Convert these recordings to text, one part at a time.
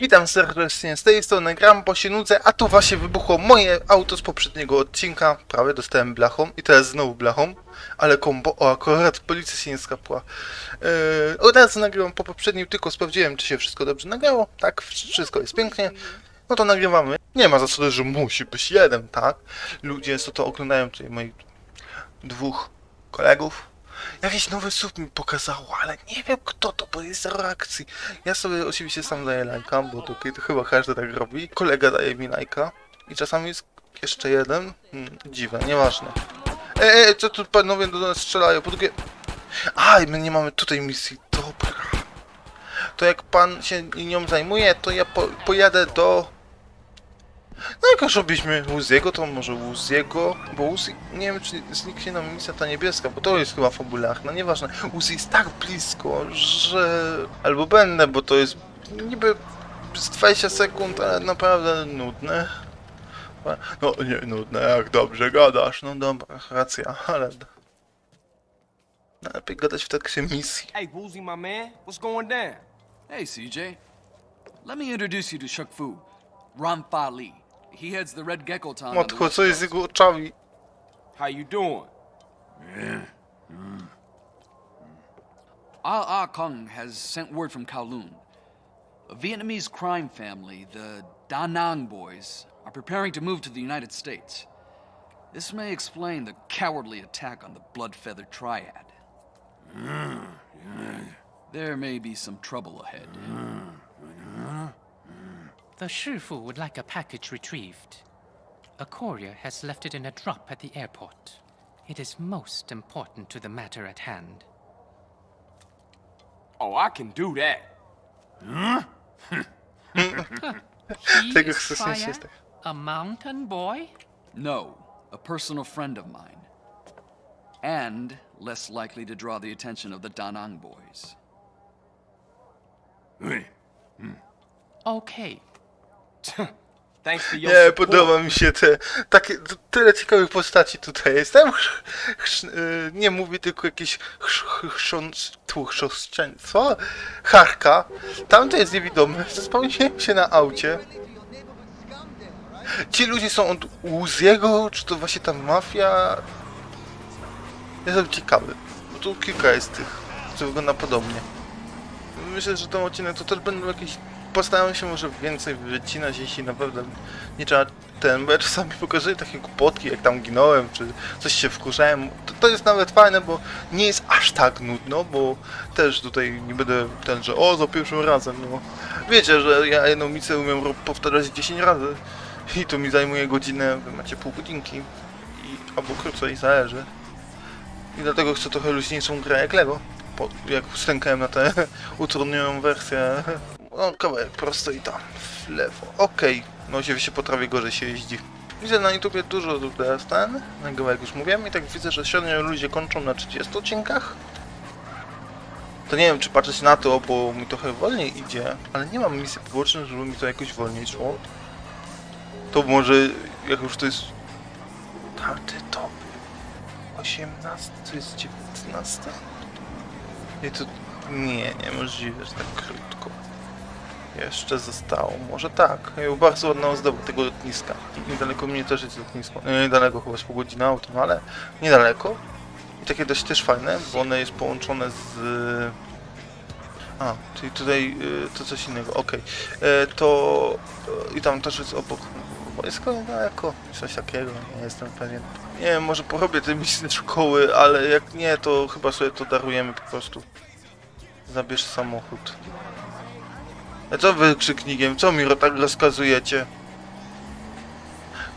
Witam serdecznie z tej strony, gram po się a tu właśnie wybuchło moje auto z poprzedniego odcinka. Prawie dostałem blachą i teraz znowu blachą, ale kombo, o akurat policja się nie skapła. Yy, od razu nagrywam po poprzednim, tylko sprawdziłem czy się wszystko dobrze nagrało. Tak, wszystko jest pięknie. No to nagrywamy. Nie ma zasady, że musi być jeden, tak? Ludzie co to oglądają, tutaj moich dwóch kolegów. Jakiś nowy sub mi pokazało, ale nie wiem kto to, bo jest zero reakcji. Ja sobie oczywiście sam daję lajka, bo to, to chyba każdy tak robi. Kolega daje mi lajka i czasami jest jeszcze jeden. Hmm, dziwne, nieważne. Ej, ej, co tu panowie do nas strzelają? Po drugie... A, my nie mamy tutaj misji, dobra. To jak pan się nią zajmuje, to ja po, pojadę do... No jak już robiliśmy Uziego, to może Uziego, bo Uzi, nie wiem czy zniknie nam misja ta niebieska, bo to jest chyba fabularna, nieważne. Uzi jest tak blisko, że... Albo będę, bo to jest niby z 20 sekund, ale naprawdę nudne. No nie nudne, jak dobrze gadasz, no dobra, racja, ale... Lepiej gadać w trakcie misji. Hey, Woozy, my man, what's going down? Hey, CJ. Let me introduce you to Shuk Fu, Ramfa Lee. He heads the Red Gecko Town. Matko, co jest z jego oczami? How you doing? Ah Ah Kung has sent word from Kowloon. A Vietnamese crime family, the Da Nang boys, are preparing to move to the United States. This may explain the cowardly attack on the Blood Feather Triad. There may be some trouble ahead. The Shifu would like a package retrieved. A courier has left it in a drop at the airport. It is most important to the matter at hand. Oh, I can do that. He Tego is chcesz Fire, a mountain boy? No, a personal friend of mine. And less likely to draw the attention of the Danang boys. Okay. Nie, podoba mi się te, takie, tyle ciekawych postaci tutaj jest. Tam chrz, chrz, y, nie mówi tylko jakieś chrz, chrząc, tu chrząszczeń, co? Charka. Tamto jest niewidome. Spełniłem się na aucie. Ci ludzie są od Uziego, czy to właśnie ta mafia? Jestem ciekawy, bo tu kilka jest tych, co wygląda podobnie. Myślę, że ten odcinek to też będą jakieś... Postaram się może więcej wycinać, jeśli naprawdę nie trzeba ten, bo ja czasami pokazuję takie głupotki, jak tam ginąłem, czy coś się wkurzałem. To, to jest nawet fajne, bo nie jest aż tak nudno, bo też tutaj nie będę ten, że o, za pierwszym razem, no. Wiecie, że ja jedną misję umiem powtarzać 10 razy i to mi zajmuje godzinę, wy macie pół godzinki, i, albo krócej, zależy. I dlatego chcę trochę luźniejszą grę jak Lego. Po, jak stękałem na tę utrudnioną wersję. No, kawałek prosto i tam, w lewo. Okej, no się się potrafię gorzej się jeździ. Widzę na YouTubie dużo tu teraz ten, nagrywam jak już mówiłem i tak widzę, że średnio ludzie kończą na 30 odcinkach. To nie wiem czy patrzeć na to, bo mi trochę wolniej idzie, ale nie mam misji pobocznych, żeby mi to jakoś wolniej szło. To może, jak już to jest... Tamty top. 18, to jest 19? Nie, to... Nie, niemożliwe, że tak krótko. Jeszcze zostało, może tak. Bardzo ładna ozdoba tego lotniska. Niedaleko mnie też jest lotnisko. Nie, niedaleko, chyba z pół godziny autem, ale niedaleko. I takie dość też fajne, bo one jest połączone z... A, czyli tutaj y, to coś innego, okej. E, To... I tam też jest obok wojsko niedaleko, coś takiego, nie jestem pewien. Nie wiem, może porobię te misje szkoły, ale jak nie, to chyba sobie to darujemy po prostu. Zabierz samochód. A co wy krzyknikiem? Co mi tak rozkazujecie?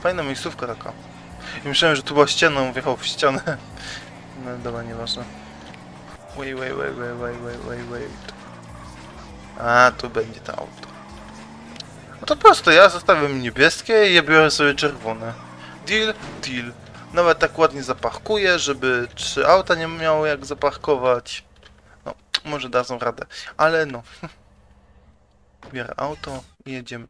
Fajna miejscówka taka. I myślałem, że tu była ściana, on wjechał w ścianę. No dobra, nieważne. Wait, wait, wait, wait, wait, wait, wait, wait. A, tu będzie to auto. No to prosto, ja zostawiam niebieskie i ja biorę sobie czerwone. Deal, deal. Nawet tak ładnie zaparkuję, żeby trzy auta nie miało jak zaparkować. No, może dadzą radę, ale no. Biorę auto i jedziemy.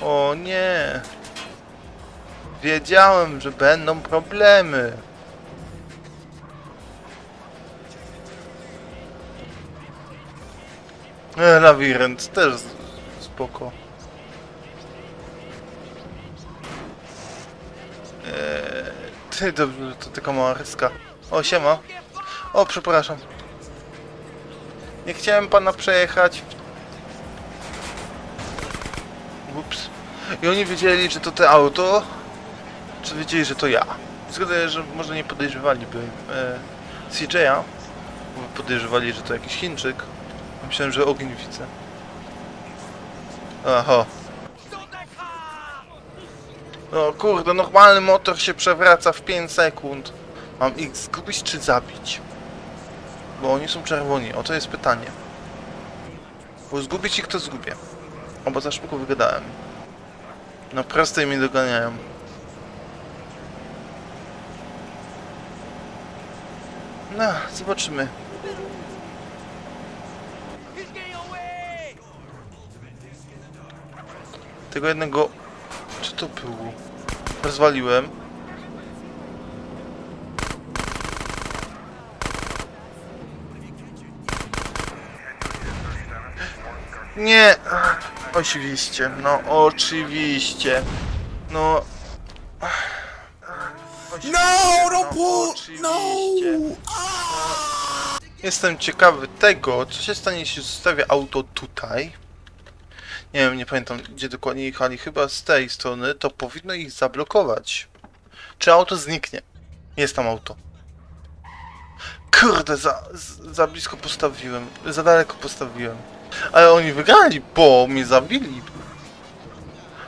O nie! Wiedziałem, że będą problemy. E, lawirynt też spoko. Eee, ty, to, to tylko mała ryska. O, siema. O, przepraszam. Nie chciałem pana przejechać. Ups. I oni wiedzieli, że to te auto, czy wiedzieli, że to ja. Zgaduję, że może nie podejrzewaliby e, CJ'a, podejrzewali, że to jakiś Chińczyk. Myślałem, że ogień widzę. Aha. No kurde, normalny motor się przewraca w 5 sekund. Mam ich zgubić czy zabić? Bo oni są czerwoni, o to jest pytanie. Bo zgubić ich to zgubię. O, bo za szybko wygadałem. Na prostej mnie doganiają. No, zobaczymy. Tego jednego... Czy to było? Rozwaliłem. Nie! Oczywiście, no oczywiście. No... No, don't pull! No! Jestem ciekawy tego, co się stanie, jeśli zostawię auto tutaj. Nie wiem, nie pamiętam gdzie dokładnie jechali, chyba z tej strony, to powinno ich zablokować. Czy auto zniknie? Jest tam auto. Kurde, za, za blisko postawiłem, za daleko postawiłem. Ale oni wygrali, bo mnie zabili.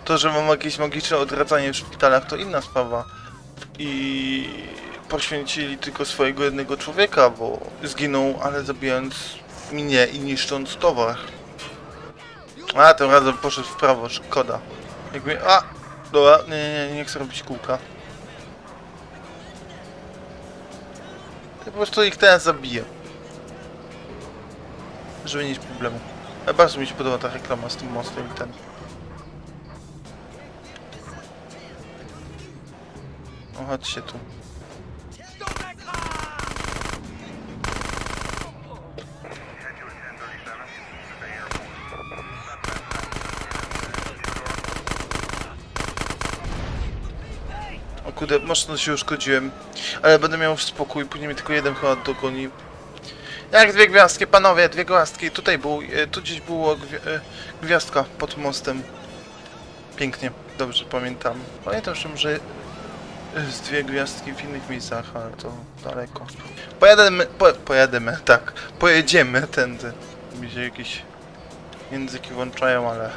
To, że mam jakieś magiczne odradzanie w szpitalach, to inna sprawa. I poświęcili tylko swojego jednego człowieka, bo zginął, ale zabijając mnie i niszcząc towar. A, tym razem poszedł w prawo, szkoda. Jakby... A! Dobra, nie, nie, nie, chcę robić kółka. To po prostu ich teraz zabiję. Żeby nie mieć problemu. Ale bardzo mi się podoba ta reklama z tym mostem i ten. O, chodźcie tu. O kurde, mocno się uszkodziłem. Ale będę miał spokój, później mnie tylko jeden chyba dogoni. Jak dwie gwiazdki, panowie, dwie gwiazdki. Tutaj był, e, tu gdzieś było gwi e, gwiazdka pod mostem. Pięknie, dobrze pamiętam. Pamiętam, że może z dwie gwiazdki w innych miejscach, ale to daleko. Pojadę, po, tak, pojedziemy tędy. Mi się jakieś języki włączają, ale...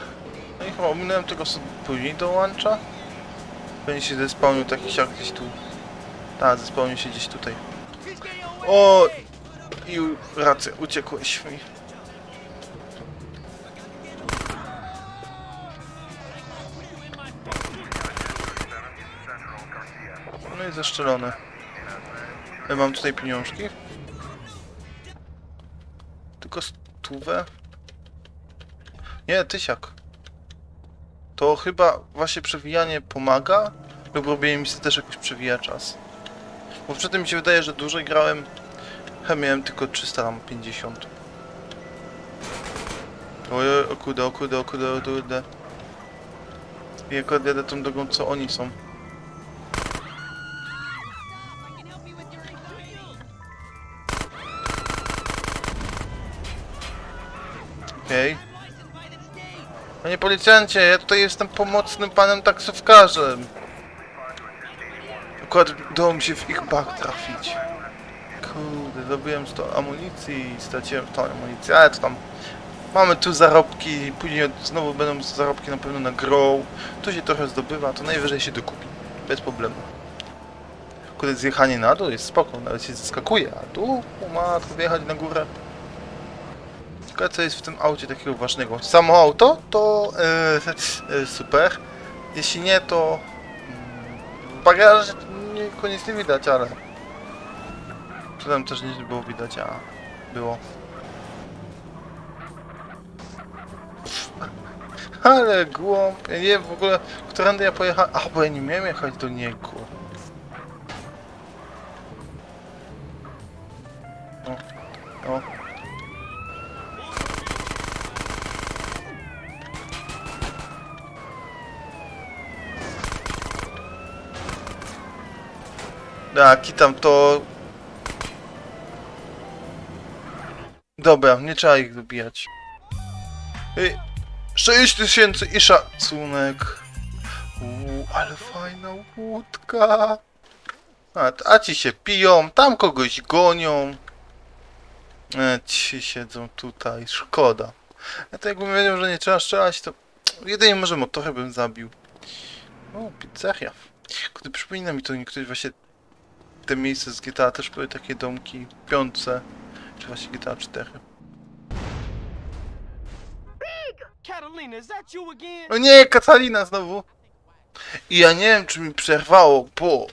No i chyba ominąłem tego, co później dołącza. Będzie się zespałnił taki siak gdzieś tu. Tak, zespałnił się gdzieś tutaj. O! I racja, uciekłeś mi. No i zeszczelone. Ja mam tutaj pieniążki. Tylko stówę. Nie, tysiak. To chyba właśnie przewijanie pomaga, lub robienie mi się też jakoś przewija czas. Bo przy tym mi się wydaje, że dłużej grałem, ja miałem tylko 350. Ojej, o kurde, o kurde, o kurde, o kurde. I akurat jadę tą drogą, co oni są. Okej. Panie policjancie, ja tutaj jestem pomocnym panem taksówkarzem. Akurat udało mi się w ich bak trafić. Zrobiłem 100 amunicji i straciłem tą amunicję, ale to tam... Mamy tu zarobki, później znowu będą zarobki na pewno na grow. Tu się trochę zdobywa, to najwyżej się dokupi. Bez problemu. Kurde, zjechanie na dół jest spoko, nawet się zeskakuje, a tu, matko, wjechać na górę. Ciekawe co jest w tym aucie takiego ważnego. Samo auto to e, e, super. Jeśli nie to mm, bagaż nie, koniec nie widać, ale czy też nic było widać, a było. Ale głąb, nie w ogóle, którędy ja pojechałem, a bo ja nie miałem jechać do niego. O, o. Tak, i tam to Dobra, nie trzeba ich dobijać. Ej, 6 tysięcy i szacunek. Uuu, ale fajna łódka. A, a ci się piją, tam kogoś gonią. E, ci siedzą tutaj, szkoda. Ja to jakbym wiedział, że nie trzeba strzelać, to jedynie może motorem bym zabił. O, pizzeria. Gdy przypomina mi to niektóre właśnie te miejsca z GTA też były takie domki w piątce, czy właśnie GTA 4. Catalina, is that you again? O nie, Katalina znowu! I ja nie wiem, czy mi przerwało, bo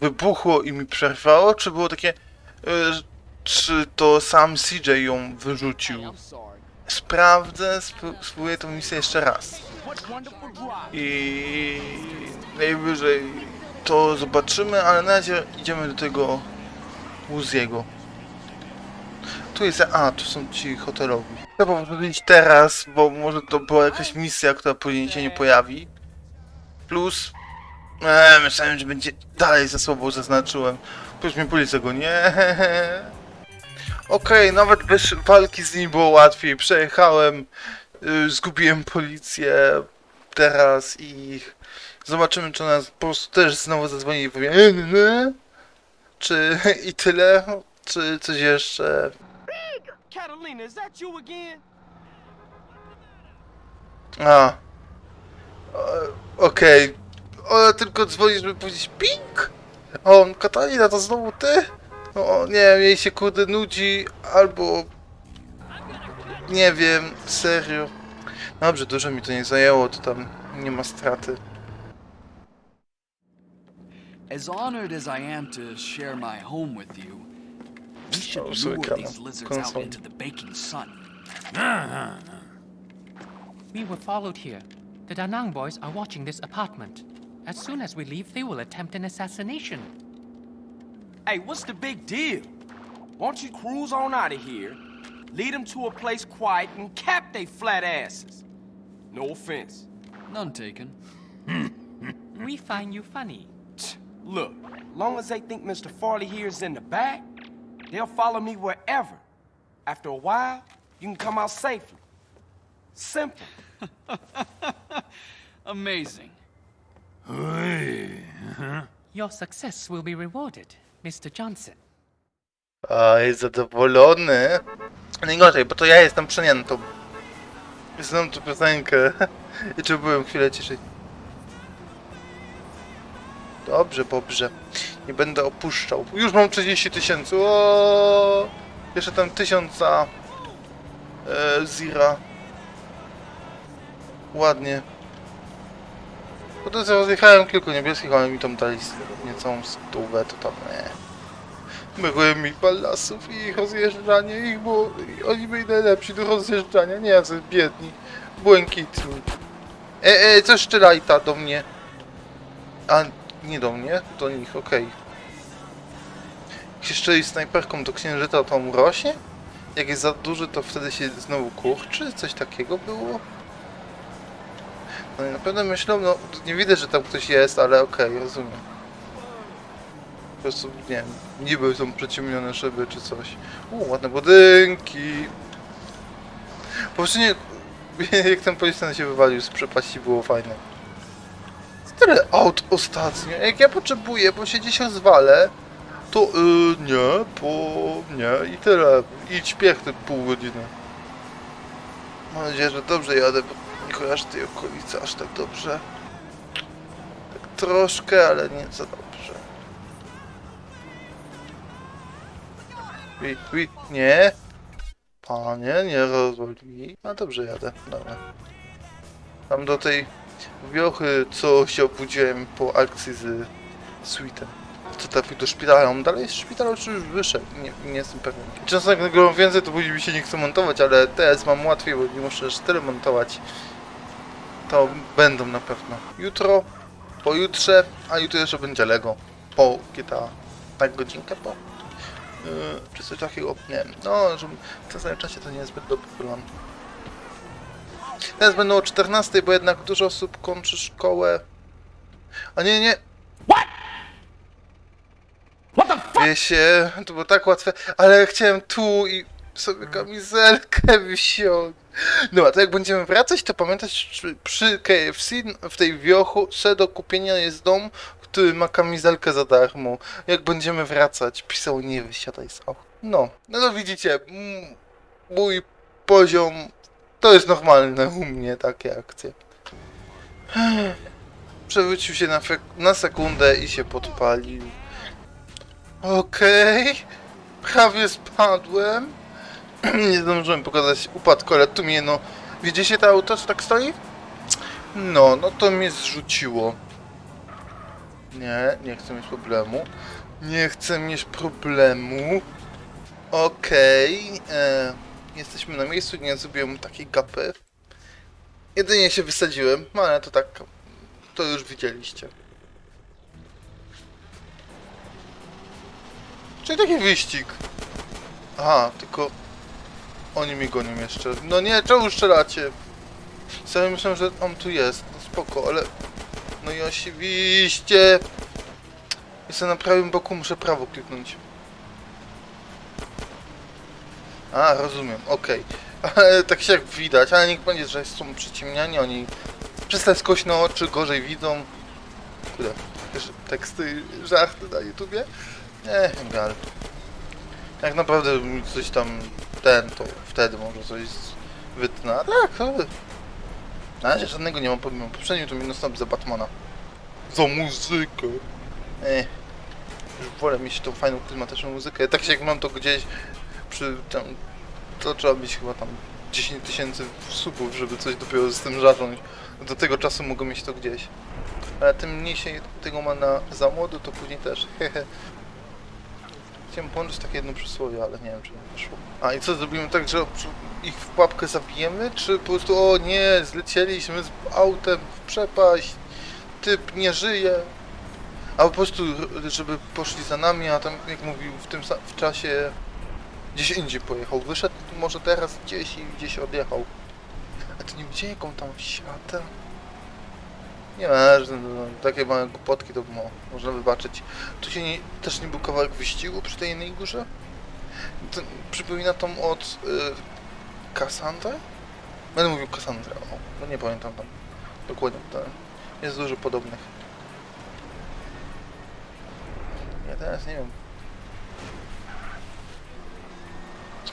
wybuchło i mi przerwało, czy było takie, e, czy to sam CJ ją wyrzucił. Sprawdzę, sp- spróbuję tą misję jeszcze raz. I najwyżej to zobaczymy, ale na razie idziemy do tego Uziego. Tu jest, a, tu są ci hotelowi. Chcę powiedzieć teraz, bo może to była jakaś misja, która później się nie pojawi. Plus, e, myślałem, że będzie dalej za słabo zaznaczyłem. Plus mnie policja go nie. Okej, nawet bez walki z nim było łatwiej. Przejechałem, y, zgubiłem policję, teraz i zobaczymy, czy nas po prostu też znowu zadzwoni i powie czy i tyle, czy coś jeszcze. Catalina, is that you again? A. E, Okej. Ona tylko dzwoni, żeby powiedzieć ping. O, Katalina, to znowu ty? O, nie wiem, jej się kurde nudzi, albo... Nie wiem, serio. Dobrze, dużo mi to nie zajęło, to tam nie ma straty. As honored as I am to share my home with you, we should Oh, so lure these lizards out into the baking sun. We were followed here. The Danang boys are watching this apartment. As soon as we leave, they will attempt an assassination. Hey, what's the big deal? Won't you cruise on out of here, lead them to a place quiet, and cap they flat asses? No offense. None taken. We find you funny. Look, long as they think Mr. Farley here is in the back, they'll follow me wherever. After a while, you can come out safely. Simple. Amazing. Your success will be rewarded, Mr. Johnson. A, jest zadowolony. Najgorzej, bo to ja jestem przeniętą. Znam tu piosenkę. I czy byłem chwilę ciszej. Dobrze, dobrze. Nie będę opuszczał. Już mam 30 tysięcy. Jeszcze tam tysiąca e, Zira. Ładnie. Potem sobie rozjechałem kilku niebieskich, ale mi tam dali niecałą stówę, to tam nie. Byłem mi ballasów i ich rozjeżdżanie ich było... Oni byli najlepsi do rozjeżdżania, nie jacy biedni. Błękitni. E, e, coś strzelajta do mnie. A, nie do mnie, do nich, okej. Jak się strzeli snajperką do księżyca, to on rośnie? Jak jest za duży, to wtedy się znowu kurczy? Coś takiego było? No i na pewno myślą, no nie widać, że tam ktoś jest, ale okej, rozumiem. Po prostu, nie wiem, niby są przeciemnione szyby czy coś. U, ładne budynki. Po prostu nie... Jak ten policjant się wywalił z przepaści, było fajne. Tyle aut ostatnio. Jak ja potrzebuję, bo się gdzieś zwalę, to yy, nie, bo nie i tyle. Idź śpiech te pół godziny. Mam nadzieję, że dobrze jadę, bo nie kojarzę tej okolicy aż tak dobrze. Tak troszkę, ale nie za dobrze. Wi, wi, nie. Panie, nie rozwali. No dobrze jadę, dobra. Tam do tej wiochy, co się obudziłem po akcji z Sweetem. Co trafił do szpitala, on dalej jest w szpitalu, czy już wyszedł? Nie, nie jestem pewien. Często jak nagrywam więcej, to później mi się nie chce montować, ale teraz mam łatwiej, bo nie muszę aż tyle montować. To będą na pewno. Jutro, pojutrze, a jutro jeszcze będzie Lego. Po GTA. Tak godzinkę po. Yy, czy coś takiego? Nie wiem. No, że w tym samym czasie to nie jest zbyt dobry plan. Teraz będą o 14, bo jednak dużo osób kończy szkołę. A nie, nie. Boję się, to było tak łatwe, ale chciałem tu i sobie kamizelkę wziąć. No, a to jak będziemy wracać, to pamiętać, przy KFC w tej wiochu se do kupienia jest dom, który ma kamizelkę za darmo. Jak będziemy wracać, pisał nie wysiadaj z auta. No, no to widzicie, mój poziom to jest normalne u mnie takie akcje. Przewrócił się na, na sekundę i się podpalił. Okej. Prawie spadłem. Nie zdążyłem pokazać upadku, ale tu mnie no... Widzicie to auto, co tak stoi? No, no to mnie zrzuciło. Nie, nie chcę mieć problemu. Nie chcę mieć problemu. Okej. e, Jesteśmy na miejscu, nie zrobiłem takiej gapy. Jedynie się wysadziłem, no ale to tak... To już widzieliście. Czyli taki wyścig. Aha, tylko oni mi gonią jeszcze. No nie, czemu strzelacie? Sobie myślałem, że on tu jest. No spoko, ale... No i oczywiście... Jestem na prawym boku, muszę prawo kliknąć. A, rozumiem, okej. Ale tak się jak widać, ale niech będzie, że są przyciemniani, oni przez te skośne oczy gorzej widzą. Kurde, jakieś teksty, żarty na YouTubie? Nie, gal. Jak naprawdę mi coś tam ten, to wtedy może coś wytnę. Tak, ale... Na razie żadnego nie mam pomimo. Poprzednio to minus stop za Batmana. Za muzykę. Ech. Już wolę mieć tą fajną klimatyczną muzykę. Tak się jak mam to gdzieś przy tam... To trzeba mieć chyba tam 10 tysięcy subów, żeby coś dopiero z tym zacząć. Do tego czasu mogę mieć to gdzieś. Ale tym mniej się tego ma na za młodo, to później też. Hehe. Chciałem połączyć takie jedno przysłowie, ale nie wiem, czy mi wyszło. A i co, zrobimy tak, że ich w pułapkę zabijemy, czy po prostu, o nie, zlecieliśmy z autem w przepaść, typ nie żyje. A po prostu, żeby poszli za nami, a tam, jak mówił, w tym w czasie gdzieś indziej pojechał. Wyszedł może teraz gdzieś i gdzieś odjechał. A to nie widzieli, jaką tam siatę? Nie no, takie małe głupotki to mo, można wybaczyć. Tu się nie, też nie był kawałek wyścigu przy tej jednej górze? To przypomina tą od y, Cassandra? Będę mówił Cassandra, o, no nie pamiętam tam dokładnie, to jest dużo podobnych. Ja teraz nie wiem.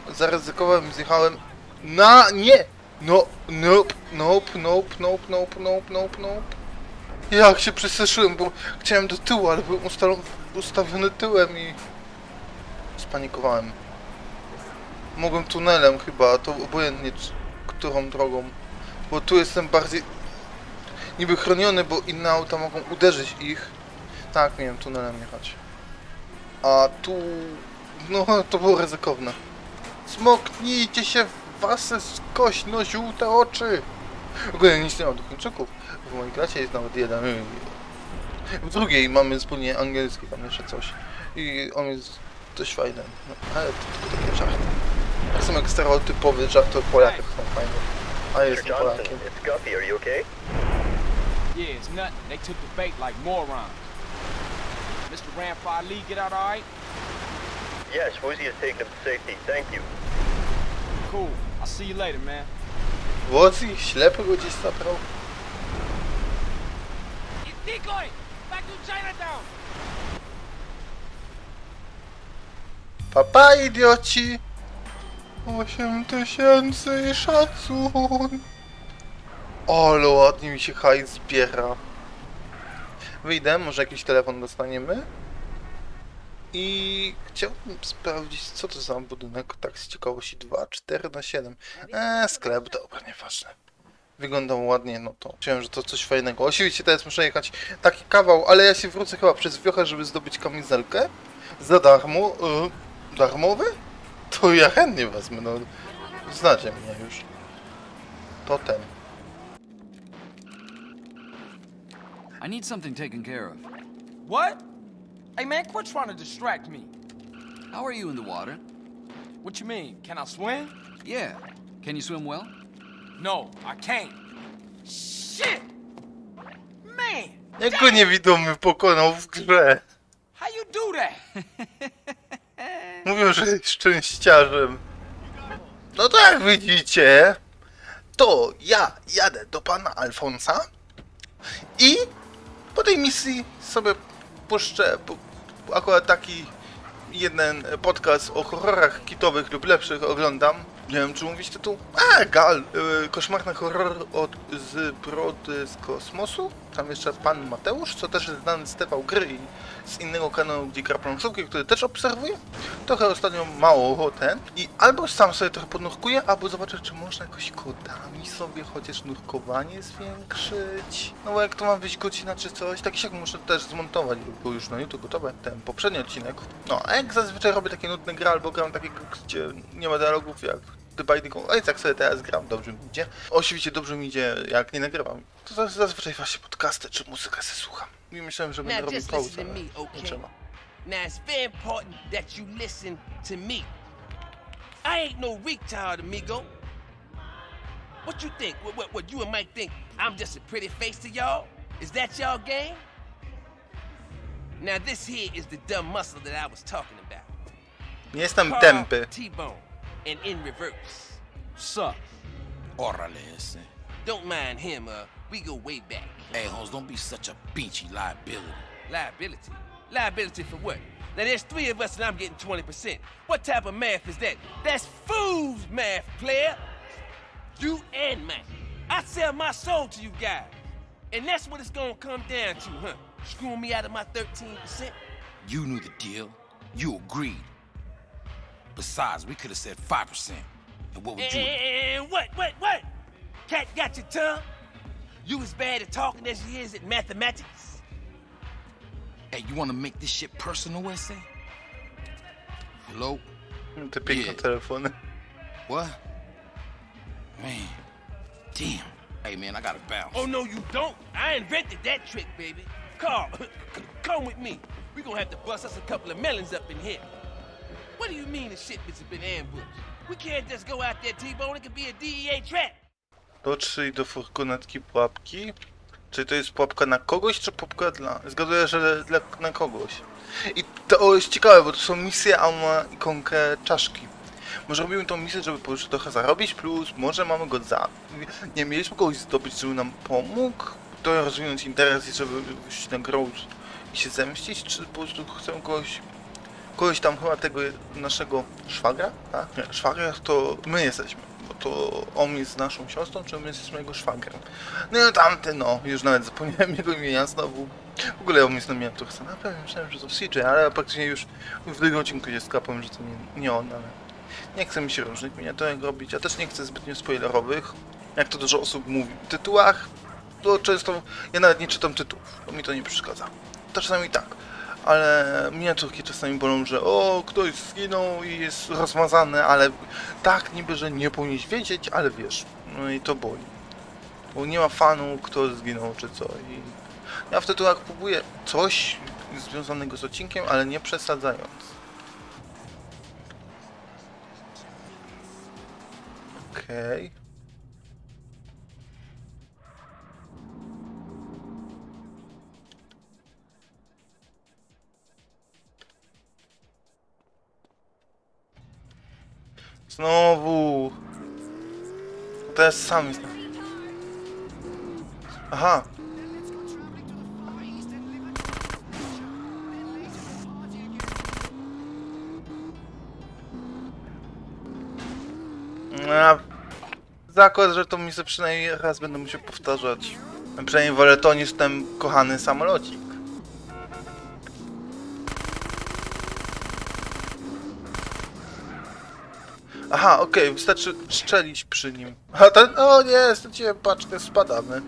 Zaryzykowałem, zjechałem na nie! No, nope, nope, nope, nope, nope, nope, nope, nope. Jak się przestraszyłem, bo chciałem do tyłu, ale byłem ustawiony tyłem i spanikowałem. Mogłem tunelem chyba, to obojętnie którą drogą. Bo tu jestem bardziej niby chroniony, bo inne auta mogą uderzyć ich. Tak, miałem tunelem jechać. A tu... no to było ryzykowne. Smoknijcie się w wasze skośno-żółte oczy! W ogóle nic nie mam do Chińczyków. W mojej klasie jest nawet jeden. W drugiej mamy wspólnie angielski, tam jeszcze coś. I on jest dość fajny. No, ale to tylko takie żarty. Tak samo jak stereotypowy żart o Polakach są fajne. A jest Polakiem. Yeah, it's nothing. They took the bait like morons. Mr. Ramfire Lee, get out all right? Yes, Woozy has taken him to safety. Thank you. Cool. I'll see you later, man. Włodzi ślepy go gdzieś zabrał. Decoy! Back to Chinatown! Papa idioci! 8 tysięcy i szacun! Ale ładnie mi się hajs zbiera. Wyjdę, może jakiś telefon dostaniemy. I chciałbym sprawdzić, co to za budynek, tak z ciekawości 2, 4 na 7. Eee, sklep, dobra, nieważne. Wyglądał ładnie, no to chciałem, że to coś fajnego. Oczywiście teraz muszę jechać taki kawał, ale ja się wrócę chyba przez wiochę, żeby zdobyć kamizelkę. Za darmo. Y, darmowy? To ja chętnie wezmę, no. Znacie mnie już. To ten. I need something taken care of. What? Hey, man, quit trying to distract me. How are you in the water? What you mean? Can I swim? Yeah. Can you swim well? No, I can't. Shit! Man! Jak go niewidomy pokonał w grze. How you do that? Mówią, że jest szczęściarzem. No to jak widzicie, to ja jadę do pana Alfonsa i po tej misji sobie puszczę akurat taki jeden podcast o horrorach kitowych lub lepszych oglądam. Nie wiem, czy mówić tytuł? A, Gal, y, koszmarny horror od, z Brody z kosmosu. Tam jeszcze pan Mateusz, co też jest znany z TV Gry i z innego kanału, gdzie gra planszówki, który też obserwuję. Trochę ostatnio mało ten. I albo sam sobie trochę podnurkuję, albo zobaczę, czy można jakoś kodami sobie chociaż nurkowanie zwiększyć. No bo jak to ma być godzina czy coś, tak się muszę też zmontować, bo był już na YouTube gotowe, ten poprzedni odcinek. No, a jak zazwyczaj robię takie nudne gry, albo gram takie, gdzie nie ma dialogów, jak The Binding of Isaac sobie teraz gram, dobrze mi idzie. Oczywiście dobrze mi idzie, jak nie nagrywam. To zaz- zazwyczaj właśnie podcasty czy muzykę sobie słucham. I myślałem, że będę robił pauzę, ale me, nie okay? trzeba. Now it's very important that you listen to me. I ain't no retard, amigo. What you think? What, what, what you and Mike think? I'm just a pretty face to y'all? Is that y'all game? Now this here is the dumb muscle that I was talking about. Nie jestem tępy. T-Bone, and in reverse. Sup? Órale ese. Don't mind him, uh, we go way back. Hey, Holmes, don't be such a beachy liability. Liability? Liability for what? Now there's three of us and I'm getting 20%. What type of math is that? That's fool's math, player. You and Mike. I sell my soul to you guys. And that's what it's gonna come down to, huh? Screwing me out of my 13%? You knew the deal. You agreed. Besides, we could have said 5%. And what would you And what, what, what? Cat got your tongue? You as bad at talking as he is at mathematics? Hey, you want to make this shit personal, essay? Hello? Te piękne Nie. telefony. What? Man. Damn. Hey, man, I gotta bounce. Oh, no, you don't. I invented that trick, baby. Carl, come with me. We're gonna have to bust us a couple of melons up in here. What do you mean the shipments have been ambushed? We can't just go out there, T-Bone. It could be a DEA trap. Dotrzyj do furgonetki pułapki. Czy to jest pułapka na kogoś, czy pułapka dla... Zgaduję, że dla, na kogoś. I to jest ciekawe, bo to są misje, a on ma ikonkę czaszki. Może robimy tą misję, żeby po prostu trochę zarobić, plus może mamy go za... Nie, mieliśmy kogoś zdobyć, żeby nam pomógł, to rozwinąć interes i żeby iść na growth i się zemścić, czy po prostu chcę kogoś... Kogoś tam chyba tego naszego szwagra, tak? Nie, szwagra to my jesteśmy, bo to on jest naszą siostrą, czy my jesteśmy jego szwagrem. No i tamty, no, już nawet zapomniałem jego imienia znowu. W ogóle on jest na miałem trochę sam, naprawdę myślałem, że to CJ, ale praktycznie już w drugim odcinku się skapłem, że to nie, nie on, ale nie chcę mi się różnych miniaturek robić, a też nie chcę zbytnio spoilerowych, jak to dużo osób mówi. W tytułach, to często, ja nawet nie czytam tytułów, bo mi to nie przeszkadza. To czasami tak, ale miniaturki czasami bolą, że o, ktoś zginął i jest rozmazany, ale tak niby, że nie powinieneś wiedzieć, ale wiesz, no i to boli. Bo nie ma fanu, kto zginął czy co i ja w tytułach próbuję coś związanego z odcinkiem, ale nie przesadzając. Okej. Znowu. Teraz sam jestem. Aha. Ja zakład, że to mi się przynajmniej raz będę musiał powtarzać. Przynajmniej wolę to niż ten kochany samolocik. Aha, okej, wystarczy strzelić przy nim. A ten, o nie, straciłem paczkę, spadamy.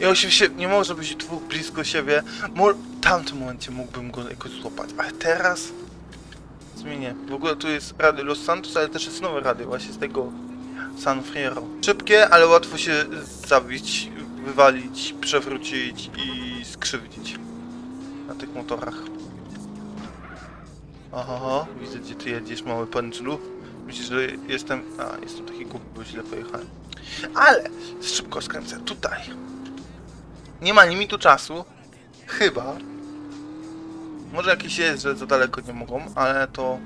I oczywiście nie może być dwóch blisko siebie. Mo w tamtym momencie mógłbym go jakoś złapać, ale teraz zmienię. W ogóle tu jest radio Los Santos, ale też jest nowe radio właśnie z tego San Fierro. Szybkie, ale łatwo się zabić, wywalić, przewrócić i skrzywdzić na tych motorach. Oho, widzę gdzie ty jedziesz, mały pęczlu. Myślisz, że jestem... A, jestem taki głupi, bo źle pojechałem. Ale szybko skręcę tutaj. Nie ma limitu czasu. Chyba. Może jakiś jest, że za daleko nie mogą, ale to...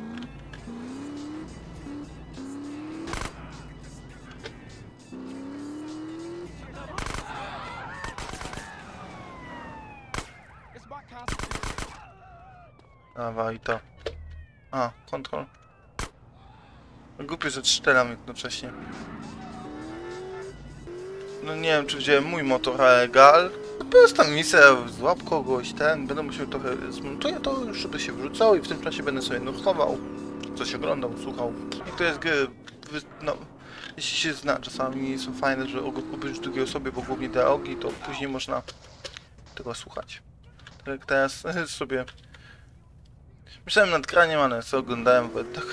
Dawaj to. A, kontrol. Głupie, że strzelam jednocześnie. No nie wiem, czy wziąłem mój motor, ale gal. To jest tam misja, złap kogoś, ten, będę musiał trochę zmontuję to już, żeby się wrzucał i w tym czasie będę sobie nurkował, coś oglądał, słuchał. Niektóre gry, wy- no, jeśli się zna, czasami są fajne, że kupisz drugiej osobie, bo głównie dialogi, to później można tego słuchać. Tak jak teraz sobie Myślałem nad graniem, ale co oglądałem, bo tak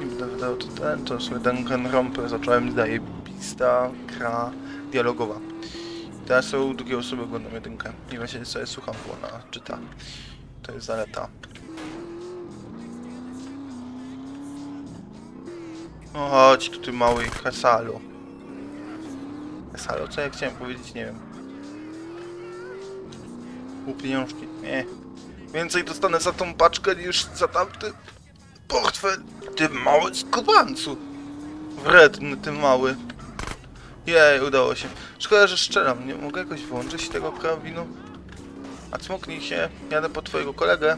nie będę wydał to ten, to sobie Danganronpę zacząłem, zajebista gra dialogowa. Teraz są drugie osoby oglądam jedynkę i właśnie sobie słucham, bo ona czyta. To jest zaleta. O, chodź tu ty mały Hasalo. Hasalo, co ja chciałem powiedzieć, nie wiem. Pół pieniążki, nie. Więcej dostanę za tą paczkę niż za tamty portfel. Ty mały skubańcu. Wredny, ty mały. Jej, udało się. Szkoda, że strzelam. Nie mogę jakoś włączyć tego karabinu. A cmoknij się. Jadę po twojego kolegę,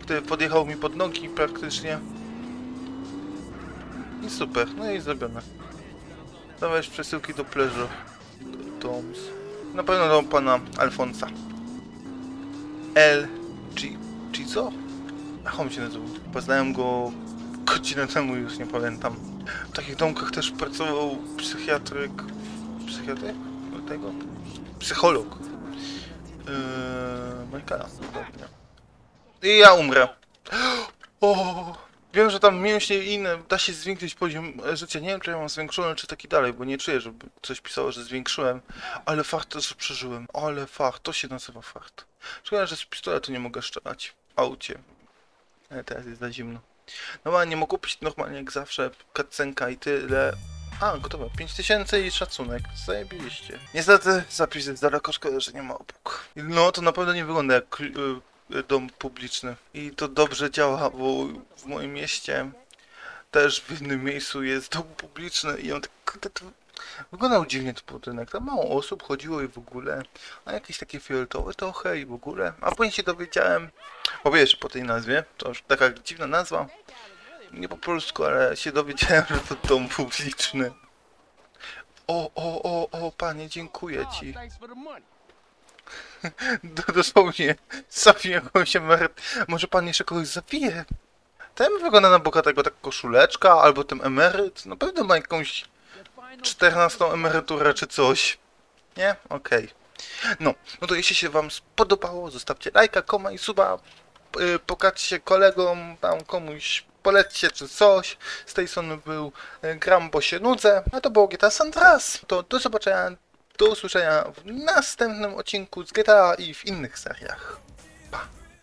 który podjechał mi pod nogi praktycznie. I super. No i zrobione. Dawaj przesyłki do Pleasure Doms. Na pewno do pana Alfonsa. L. G co? Jak on się nazywał? Poznałem go godzinę temu, już nie pamiętam. W takich domkach też pracował psychiatryk. Psychiatryk? Tego? Psycholog. Yy, Michaela. I ja umrę. O, wiem, że tam mięśnie i inne da się zwiększyć poziom życia. Nie wiem, czy ja mam zwiększony, czy taki dalej, bo nie czuję, żeby coś pisało, że zwiększyłem. Ale fakt to, że przeżyłem. Ale fakt, to się nazywa fakt. Szkoda, że z pistoletu nie mogę strzelać. Aucie. Ale teraz jest za zimno. No ale nie mogę kupić normalnie jak zawsze cutscenka i tyle. A, gotowe. 5000 i szacunek. Zajebiliście. Niestety zapis jest daleko, szkoda, że nie ma obok. No to na pewno nie wygląda jak y, dom publiczny. I to dobrze działa, bo w moim mieście też w innym miejscu jest dom publiczny i on tak to wyglądał dziwnie to budynek. Tam mało osób chodziło i w ogóle. A jakieś takie fioletowe trochę i w ogóle. A później się dowiedziałem, bo wiesz, po tej nazwie, to już taka dziwna nazwa. Nie po polsku, ale się dowiedziałem, że to dom publiczny. O, o, o, o, panie, dziękuję ci. Dosłownie, zawiję jakąś emeryt. Może pan jeszcze kogoś zawije? Ten wygląda na bogatego tak koszuleczka, albo ten emeryt. No pewno ma jakąś 14 emeryturę czy coś. Nie? Okej. No, no to jeśli się wam spodobało, zostawcie lajka, koma i suba. Yy, pokażcie kolegom, tam komuś polećcie czy coś. Z tej strony był y, Gram, bo się nudzę. A to było GTA San Andreas. To do zobaczenia, do usłyszenia w następnym odcinku z GTA i w innych seriach. Pa!